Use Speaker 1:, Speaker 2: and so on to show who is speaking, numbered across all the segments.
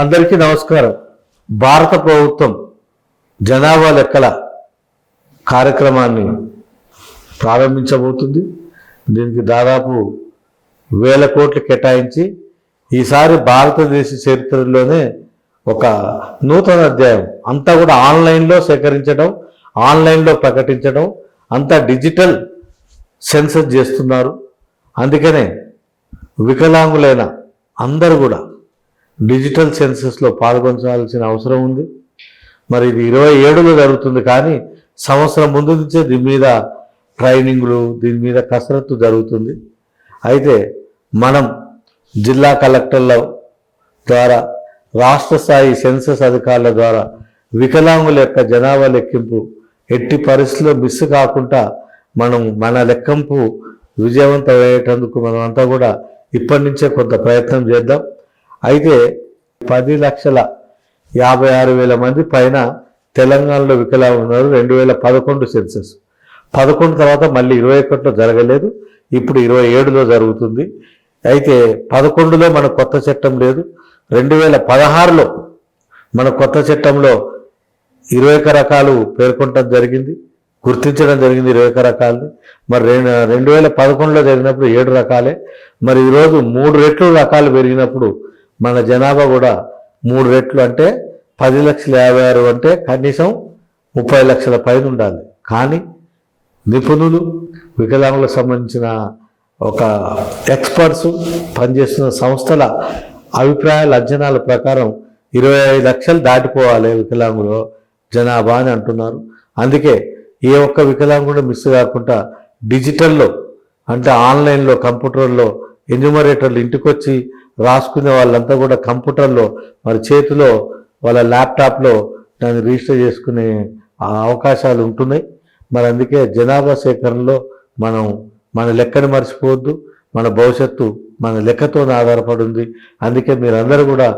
Speaker 1: అందరికీ నమస్కారం. భారత ప్రభుత్వం జనాభా లెక్కల కార్యక్రమాన్ని ప్రారంభించబోతుంది. దీనికి దాదాపు వేల కోట్లు కేటాయించి ఈసారి భారతదేశ చరిత్రలోనే ఒక నూతన అధ్యాయం. అంతా కూడా ఆన్లైన్లో సేకరించడం ఆన్లైన్లో ప్రకటించడం అంతా డిజిటల్ సెన్సర్ చేస్తున్నారు. అందుకనే వికలాంగులైన అందరూ కూడా డిజిటల్ సెన్సెస్లో పాల్గొనాల్సిన అవసరం ఉంది. మరి ఇది ఇరవై ఏడులో జరుగుతుంది కానీ సంవత్సరం ముందు నుంచే దీని మీద ట్రైనింగ్లు దీని మీద కసరత్తు జరుగుతుంది. అయితే మనం జిల్లా కలెక్టర్ల ద్వారా రాష్ట్ర స్థాయి సెన్సస్ అధికారుల ద్వారా వికలాంగుల యొక్క జనాభా లెక్కింపు ఎట్టి పరిస్థితుల్లో మిస్ కాకుండా మనం మన లెక్కింపు విజయవంతం అయ్యేటందుకు మనం అంతా కూడా ఇప్పటి నుంచే కొంత ప్రయత్నం చేద్దాం. అయితే పది లక్షల యాభై ఆరు వేల మంది పైన తెలంగాణలో వికలాంగులు ఉన్నారు రెండు వేల పదకొండు సెన్సస్. పదకొండు తర్వాత మళ్ళీ ఇరవై ఒకటిలో జరగలేదు. ఇప్పుడు ఇరవై ఏడులో జరుగుతుంది. అయితే పదకొండులో మన కొత్త చట్టం లేదు. రెండు వేల పదహారులో మన కొత్త చట్టంలో ఇరవై ఒక రకాలు పేర్కొనడం జరిగింది. గుర్తించడం జరిగింది ఇరవై ఒక రకాలని. మరి రెండు రెండు వేల పదకొండులో జరిగినప్పుడు ఏడు రకాలే. మరి ఈరోజు మూడు రెట్లు రకాలు పెరిగినప్పుడు మన జనాభా కూడా మూడు రెట్లు అంటే పది లక్షల యాభై ఆరు అంటే కనీసం ముప్పై లక్షల పైన ఉండాలి. కానీ నిపుణులు వికలాంగులకు సంబంధించిన ఒక ఎక్స్పర్ట్స్ పనిచేస్తున్న సంస్థల అభిప్రాయాల అంచనాల ప్రకారం ఇరవై ఐదు లక్షలు దాటిపోవాలి వికలాంగులు జనాభా అని అంటున్నారు. అందుకే ఏ ఒక్క వికలాంగుడు మిస్ కాకుండా డిజిటల్లో అంటే ఆన్లైన్లో కంప్యూటర్లో ఎన్యూమరేటర్లు ఇంటికి వచ్చి రాసుకునే వాళ్ళంతా కూడా కంప్యూటర్లో మరి చేతిలో వాళ్ళ ల్యాప్టాప్లో దాన్ని రిజిస్టర్ చేసుకునే అవకాశాలు ఉంటున్నాయి. మరి అందుకే జనాభా సేకరణలో మనం మన లెక్కని మర్చిపోవద్దు మన భవిష్యత్తు మన లెక్కతోనే ఆధారపడి ఉంది. అందుకే మీరందరూ కూడా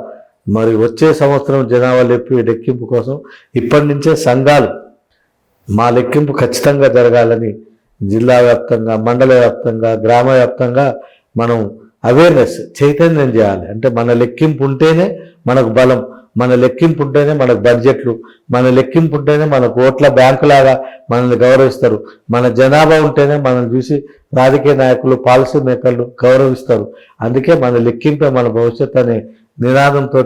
Speaker 1: మరి వచ్చే సంవత్సరం జనాభా లెప్పి లెక్కింపు కోసం ఇప్పటి నుంచే సంఘాలు మా లెక్కింపు ఖచ్చితంగా జరగాలని జిల్లా వ్యాప్తంగా మండల వ్యాప్తంగా గ్రామ వ్యాప్తంగా మనం అవేర్నెస్ చైతన్యం చేయాలి. అంటే మన లెక్కింపు ఉంటేనే మనకు బలం మన లెక్కింపు ఉంటేనే మనకు బడ్జెట్లు మన లెక్కింపు ఉంటేనే మన ఓట్ల బ్యాంకు లాగా మనల్ని గౌరవిస్తారు. మన జనాభా ఉంటేనే మనం చూసి రాజకీయ నాయకులు పాలసీ మేకర్లు గౌరవిస్తారు. అందుకే మన లెక్కింపే మన భవిష్యత్ అనే నినాదంతో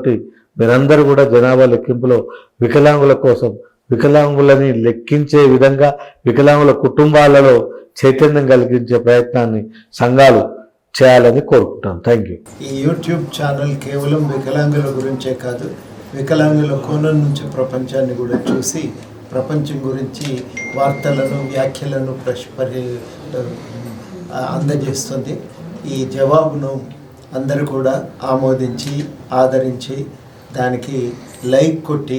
Speaker 1: మీరందరూ కూడా జనాభా లెక్కింపులో వికలాంగుల కోసం వికలాంగులని లెక్కించే విధంగా వికలాంగుల కుటుంబాలలో చైతన్యం కలిగించే ప్రయత్నాన్ని సంఘాలు చేయాలని కోరుకుంటాను థ్యాంక్ యూ
Speaker 2: ఈ యూట్యూబ్ ఛానల్ కేవలం వికలాంగుల గురించే కాదు వికలాంగుల కోణం నుంచి ప్రపంచాన్ని కూడా చూసి ప్రపంచం గురించి వార్తలను వ్యాఖ్యలను ప్రశ్ పరి అందజేస్తుంది. ఈ జవాబును అందరూ కూడా ఆమోదించి ఆదరించి దానికి లైక్ కొట్టి